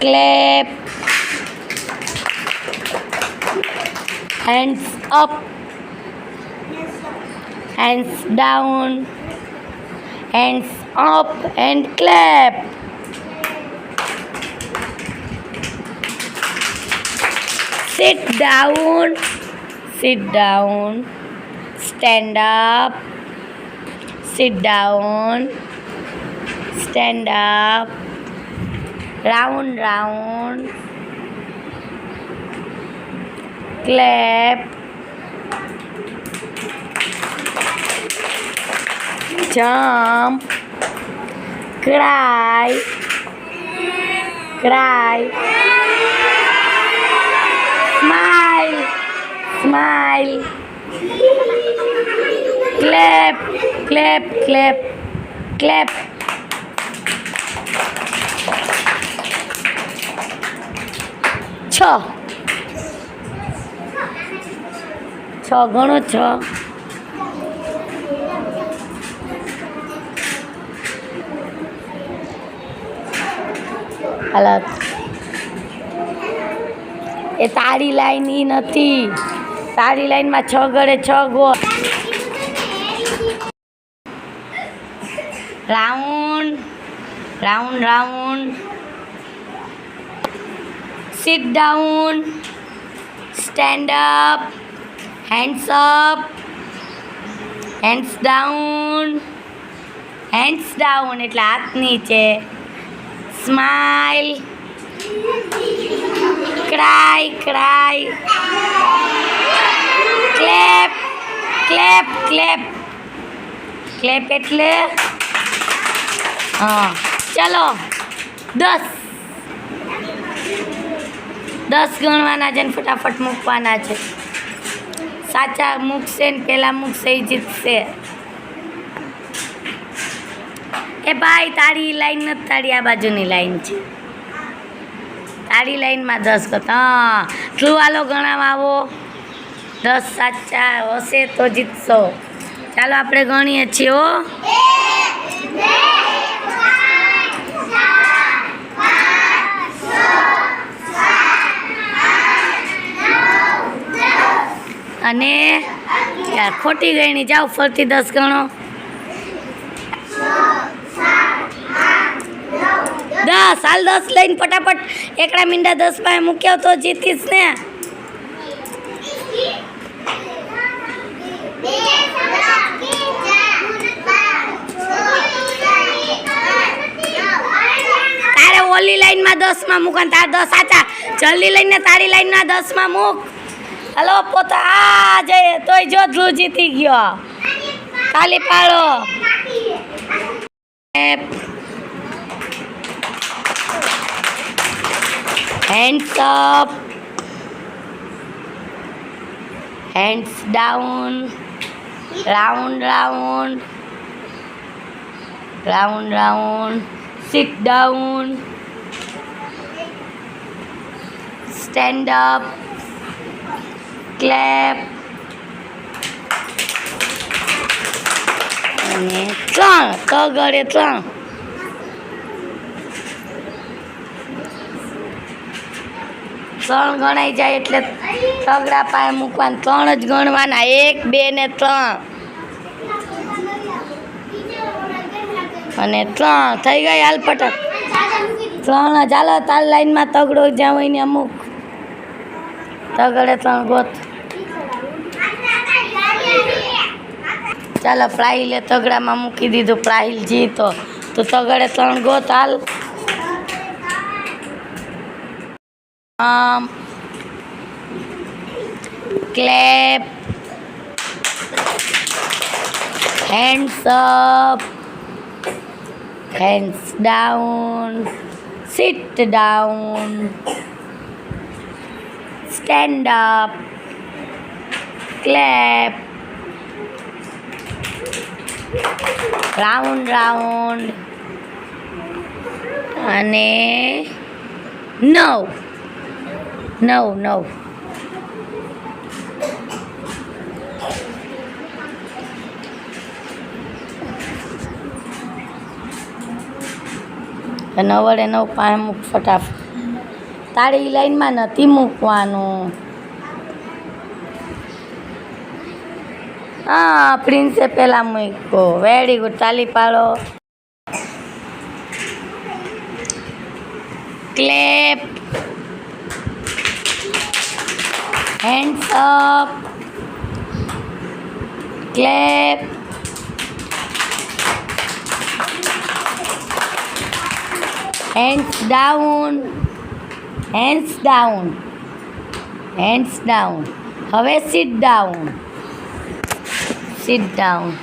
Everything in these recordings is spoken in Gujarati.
clap. Hands up. Hands down. Hands up and clap. Sit down. Sit down. Stand up. Sit down. Stand up round round. Clap. Jump. Cry. Cry. Smile. Smile. Clap. Clap clap. Clap છ છ ગણો છ હાલત એ તારી લાઈન ઈ નથી તારી લાઈનમાં છ ગળે છ ગોળ round round round sit down stand up hands up hands down hands down એટલે હાથ નીચે smile cry cry clap clap clap clap એટલે હા ચલો દસ દસ ગણવાના છે ને ફટાફટ મૂકવાના છે. સાચા મૂકશે ને પહેલાં મૂકશે એ જીતશે. એ ભાઈ, તારી લાઈન નથી, તારી આ બાજુની લાઈન છે. તારી લાઈનમાં દસ હા. શું ગણાવા આવો. દસ સાચા હશે તો જીતશો. ચાલો આપણે ગણીએ છીએ હો. અને ખોટી ગઈની જાઓ ફરતી દસ ગણો. દસ, હાલ દસ લઈને ફટાફટ એકડા મીંડા દસ પાસે મૂક્યો તો જીતીશ ને. તારે ઓલી લાઈનમાં દસમાં મૂકવાનું, તારે દસ સાચા. જલ્દી લઈને તારી લાઈનના દસમાં મૂક. હલો પોતા આ જય તોય જો જીતી ગયો તાલી પાડો hands up hands down round round round round sit down stand up clap. અને ત્રણ તગડે ત્રણ. ત્રણ ગણાઈ જાય એટલે તગડા પાસે મૂકવાના. ત્રણ જ ગણવાના. એક, બે ને ત્રણ. અને ત્રણ. થઈ ગઈ હાલ પટક. ત્રણ જ. હાલ તાલ લાઈનમાં તગડો જ્યાં હોય ને અમુક. તગડે ત્રણ ગોત. ચાલો પ્રાહિલે તગડામાં મૂકી દીધું. પ્રાહિલ જીતો. તો તગડે ત્રણ ગોત હાલ. આમ. Clap. Hands up. Hands down. Sit down. Stand up clap round round અને નવ નવ નવ નવ વડે નવ પાંચ મૂક ફટાફટ તાળી લાઈનમાં નથી મૂકવાનું હા પ્રિન્સે પહેલા મૂક્યો વેરી ગુડ તાલી પાડો clap hands up clap hands down hands down hands down હવે sit down sit down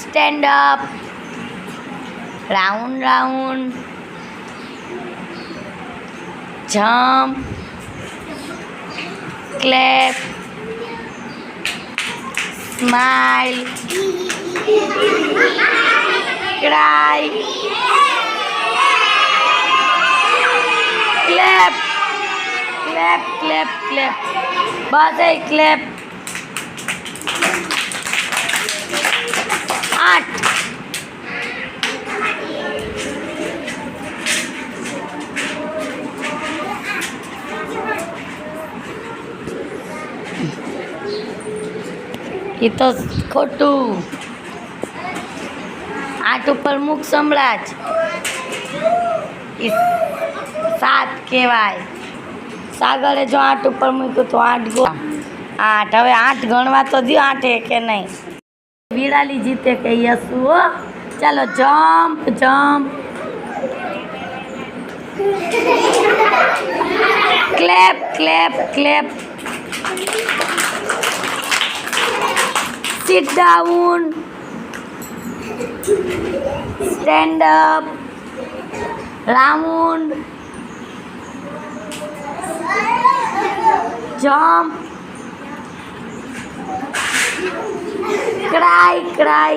stand up round round jump clap smile cry clap clap clap બસ બધે ક્લેપ આઠ. એ તો ખોટું. આઠ ઉપર મુખ સંભળાજ સાત કહેવાય. સાગરે જો આઠ ઉપર મૂક્યું તો આઠ ગો આઠ હવે આઠ ગણવા તો દો આઠે કે નહીં. વિરાલી જીતે કે યસુ હો. ચાલો jump jump. Clap clap clap. Sit down. Stand up. Round. Jump cry cry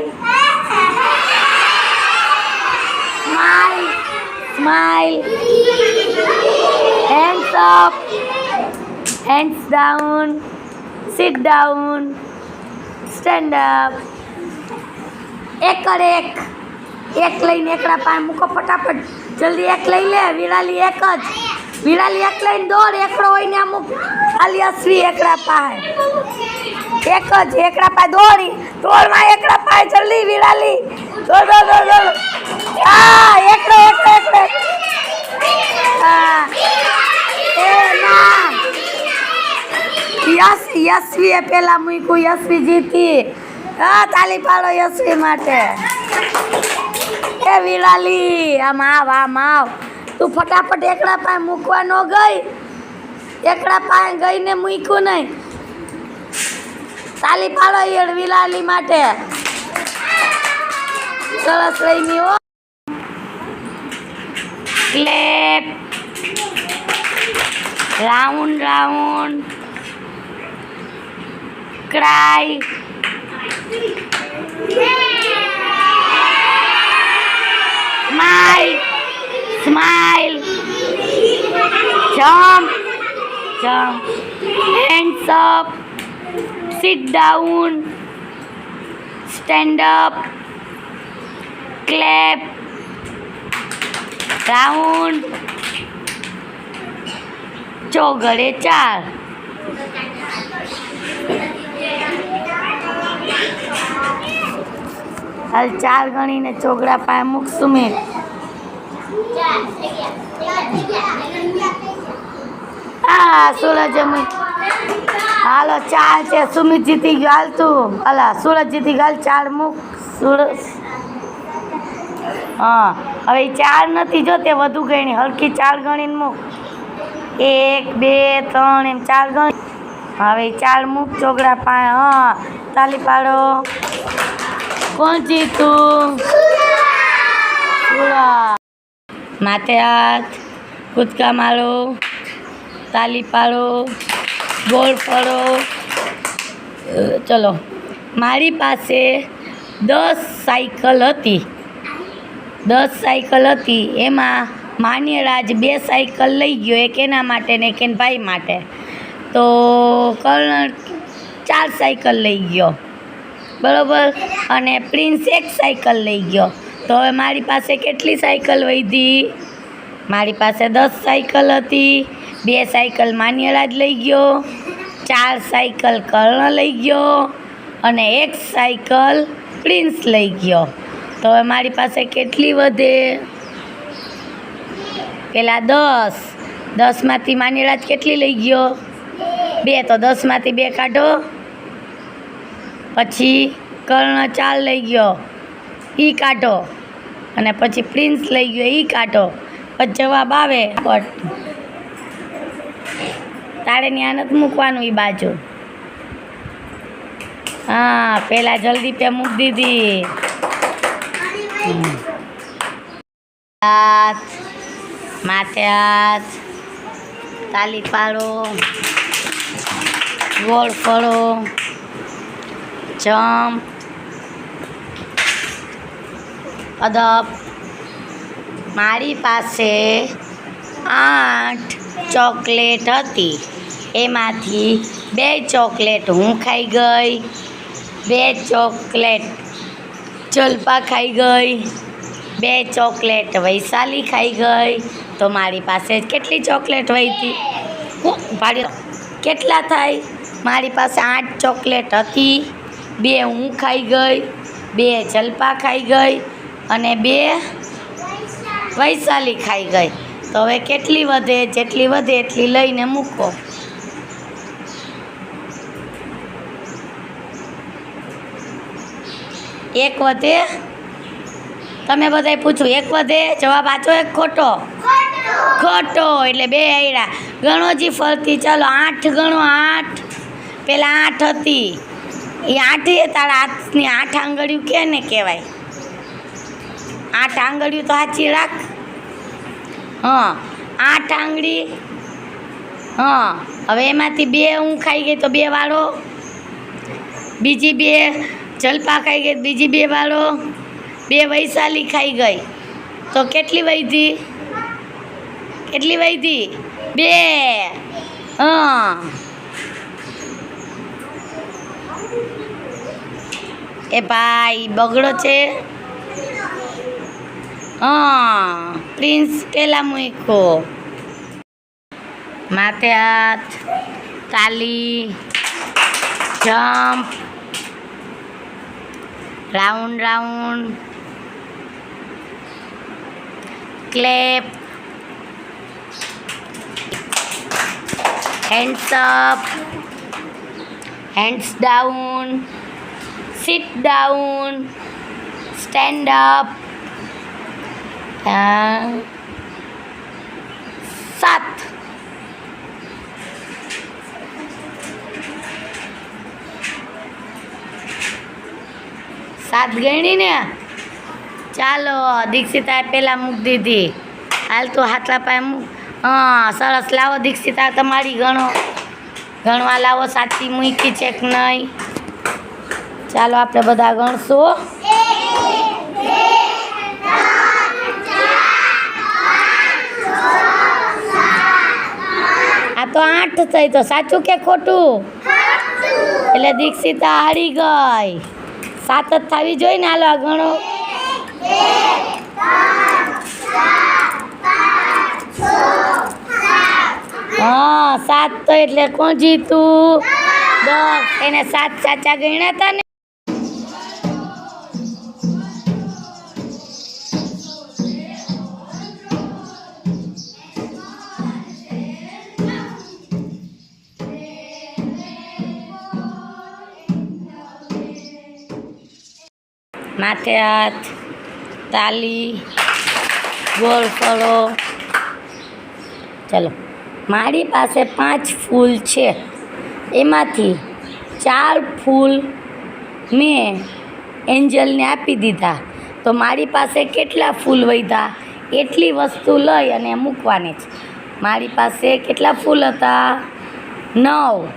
smile smile hands up hands down sit down stand up એક કર એક એક લઈને એકડા પાસે મૂકો ફટાફટ જલ્દી એક લઈ લે વિરાલી એક જ વિરાલી એક લઈને દોડ એકડો હોય ને અમુક ખાલી અસવી એકડા પાસે. એક જ એકડા પાસે દોડી દોડમાં એકડા પાસે જલ્દી વિરાલી. દોડ દોડ દોડ દોડ. હા, એકડો એકડો એકડો. યસ યશવીએ પેલા મૂક્યું, યશવી જીતી. હા, તાલી પાડો યશવી માટે. એ વિરાલી, આમ આવ આમ આવ. તું ફટાફટ એકડા પાસે મૂકવા ન ગઈ. એકડા પાસે ગઈને મૂક્યું નહીં. તાલી પાડો યર વિરાલી માટે. સરસ રહીમી હો. Clap round round. Cry. Smile. Smile. Jump. Jump. Hands up. Sit down. Stand up. Clap. Round. ચોગડે ચાર હાલ ચાર ગણીને ચોગડા પાસે મૂકશું મેં હા સુરજ હાલો ચાલ છે સુમિત જીતી ગયો હાલ તું. અલા સુરજ જીતી ગાલ ચાર મૂક. સુરજ. હા હવે ચાર નથી જો તે વધુ ગણી. હલકી ચાર ગણીને મૂક. એક બે ત્રણ એમ ચાર ગણી. હવે ચાર મૂક ચોગડા પા હા તાલી પાડો. કોણ જીતું? સુરજ. માથે હાથ કૂદકા મારો તાલી પાડો, ગોળ ફરો ચલો. મારી પાસે દસ સાયકલ હતી. દસ સાયકલ હતી. એમાં માન્યરાજ બે સાયકલ લઈ ગયો, એક એના માટે ને એક એના ભાઈ માટે. તો કર્ણ ચાર સાયકલ લઈ ગયો. બરાબર? અને પ્રિન્સ એક સાયકલ લઈ ગયો. તો હવે મારી પાસે કેટલી સાયકલ વધી મારી પાસે દસ સાયકલ હતી. બે સાયકલ માન્યરાજ લઈ ગયો. ચાર સાયકલ કર્ણ લઈ ગયો. અને એક સાયકલ પ્રિન્સ લઈ ગયો. તો હવે મારી પાસે કેટલી વધે? પેલા દસ. દસમાંથી માન્યરાજ કેટલી લઈ ગયો? બે. તો દસમાંથી બે કાઢો. પછી કર્ણ ચાર લઈ ગયો. એ કાંટો અને પછી પ્રિન્સ લઈ ગયો એ કાંટો પછી જવાબ આવે બટ તારે ત્યાં મૂકવાનું એ બાજુ. હા પહેલાં જલ્દી પે મૂકી દીધી. હાથ, માથે હાથ, તાલી પાડો, ગોળ ફળો જમ્પ અદબ. મારી પાસે આઠ ચોકલેટ હતી. એમાંથી બે ચોકલેટ હું ખાઈ ગઈ. બે ચોકલેટ જલપા ખાઈ ગઈ. બે ચોકલેટ વૈશાલી ખાઈ ગઈ. તો મારી પાસે કેટલી ચોકલેટ વહી હતી? હું પાડી કેટલા થાય? મારી પાસે આઠ ચોકલેટ હતી. બે હું ખાઈ ગઈ. બે જલપા ખાઈ ગઈ. અને બે વૈશાલી ખાઈ ગઈ. તો હવે કેટલી વધે, જેટલી વધે એટલી લઈને મૂકો. એક વધે? તમે બધાય પૂછ્યું એક વધે? જવાબ આચો એક ખોટો. ખોટો, એટલે બે આયડા ગણોજી ફરતી, ચાલો આઠ ગણો, આઠ. પેલા આઠ હતી. એ આઠે તારા હાથની આઠ આંગળીઓ કે ને કહેવાય? આઠ ટાંગળ્યું તો સાચી રાખ. હા, આઠ આંગળી. હા, હવે એમાંથી બે હું ખાઈ ગઈ તો બે વાળો. બીજી બે જલપા ખાઈ ગઈ બીજી બે વાળો. બે વૈશાલી ખાઈ ગઈ. તો કેટલી વૈધી? કેટલી વૈધી? બે. હા. એ ભાઈ બગડો છે. પ્રિન્સ પેલા મૂકો માથે હાથ તાલી jump round round clap hands up hands down sit down stand up. uh, સાત. સાત ગણી ને? ચાલો દીક્ષિતા પેલા મૂકી દીધી. હાલ તો હાથલા પાય હા, સરસ. લાવો દીક્ષિતા, તમારી ગણો. ગણવા લાવો, સાચી મૂકી છે કે નહીં? ચાલો, આપણે બધા ગણશું. તો આઠ થઈ તો સાચું કે ખોટું? એટલે દીક્ષિતા હારી ગઈ. સાત જ થવી જોઈએ ને હાલો આ ગણો. હા, સાત તો એટલે કોણ જીતું? દસ. એને સાત સાચા ગણ્યા હતા ને. માથે હાથ તાલી, ગોળ ફળો. ચલો, મારી પાસે પાંચ ફૂલ છે. એમાંથી ચાર ફૂલ મેં એન્જલને આપી દીધા. તો મારી પાસે કેટલા ફૂલ વધ્યા એટલી વસ્તુ લઈ અને મૂકવાની છે. મારી પાસે કેટલા ફૂલ હતા? નવ.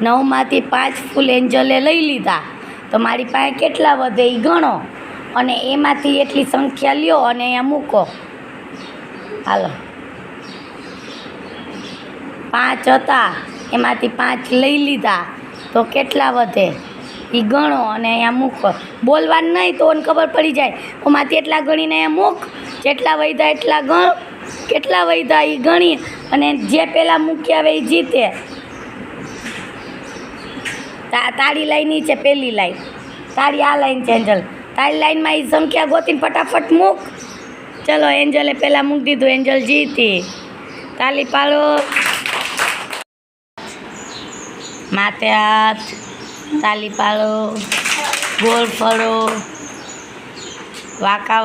નવમાંથી પાંચ ફૂલ એન્જલે લઈ લીધા. તો મારી પાસે કેટલા વધે એ ગણો અને એમાંથી એટલી સંખ્યા લ્યો અને અહીંયા મૂકો. હાલો. પાંચ હતા. એમાંથી પાંચ લઈ લીધા. તો કેટલા વધે? એ ગણો અને અહીંયા મૂકો. બોલવાનું નહીં તો ખબર પડી જાય. ઓમાંથી એટલા ગણીને અહીંયા મૂક. જેટલા વધ્યા એટલા ગણ. કેટલા વધ્યા એ ગણી. અને જે પહેલાં મૂકી આવે એ જીતે. તા, તાળી લાઈન છે પહેલી લાઈન તાળી આ લાઈન છે એન્જલ. તાળી લાઈનમાં એ સંખ્યા ગોતીને ફટાફટ મૂક. ચલો એન્જલે પહેલાં મૂકી દીધું, એન્જલ જીતી. તાલી પાડો. માથે હાથ. તાલી પાડો. ગોળ ફળો. વાંકા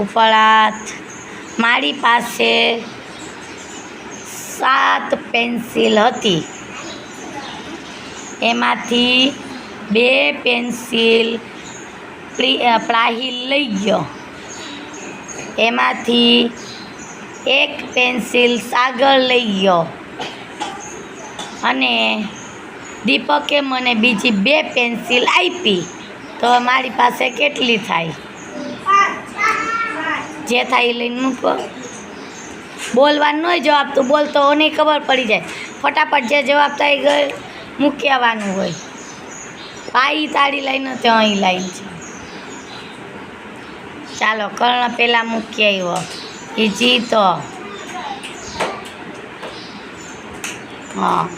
ઉપર હાથ. મારી પાસે સાત પેન્સિલ હતી. એમાંથી બે પેન્સિલ અ, લઈ ગયો. એમાંથી એક પેન્સિલ સાગર લઈ ગયો. અને દીપકે મને બીજી બે પેન્સિલ આપી. તો મારી પાસે કેટલી થાય? જે થાય લઈને મૂકો. બોલવાનો જવાબ તું બોલતો નહીં ખબર પડી જાય. ફટાફટ જે જવાબ થાય ગયો મૂકી આવવાનું હોય. આ ઈ તાળી લઈને તો અહીં લાઈન છે. ચાલો, કર્ણ પહેલાં મૂકી આવ્યો. એ જીતો. હા.